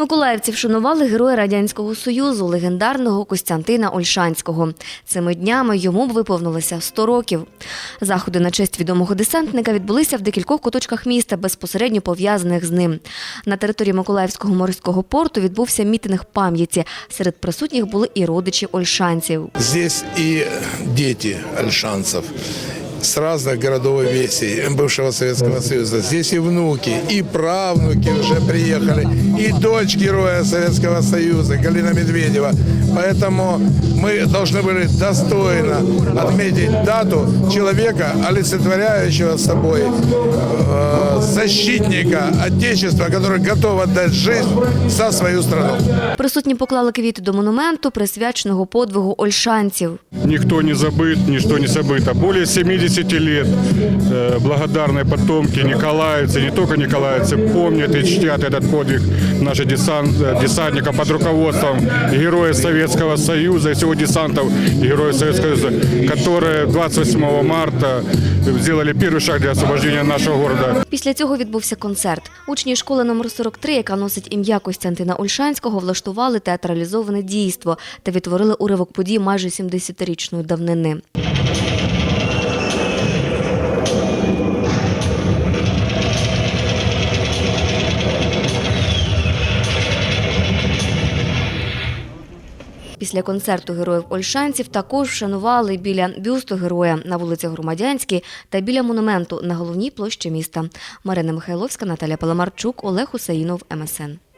Миколаївці вшанували героя Радянського Союзу, легендарного Костянтина Ольшанського. Цими днями йому б виповнилося 100 років. Заходи на честь відомого десантника відбулися в декількох куточках міста, безпосередньо пов'язаних з ним. На території Миколаївського морського порту відбувся мітинг пам'яті. Серед присутніх були і родичі ольшанців. Здесь и дети альшанцев с разных городов и весей бывшего Советского Союза. Здесь и внуки, и правнуки уже приехали, и дочь героя Советского Союза Галина Медведева. Поэтому мы должны были достойно отметить дату человека, олицетворяющего собой э, защитника Отечества, который готов отдать жизнь за свою страну. Присутні поклали квіти до монументу, присвяченого подвигу ольшанців. Никто не забыт, ничто не забыто. Более 70 лет э, благодарные потомки николаевцы, не только николаевцы, помнят и чтят этот подвиг наших десант, э, десантников под руководством героя Советского Союза и всего десантов героя Советского Союза, которые 28 марта сделали первый шаг для освобождения нашего города. Після цього відбувся концерт. Учні школи номер 43, яка носить ім'я Костянтина Ольшанського, влаштували театралізоване дійство та відтворили уривок подій майже 70-річної давнини. Після концерту героїв Ольшанців також вшанували біля бюсту героя на вулиці Громадянській та біля монументу на головній площі міста. Марина Михайловська, Наталя Паламарчук, Олег Усаїнов, МСН.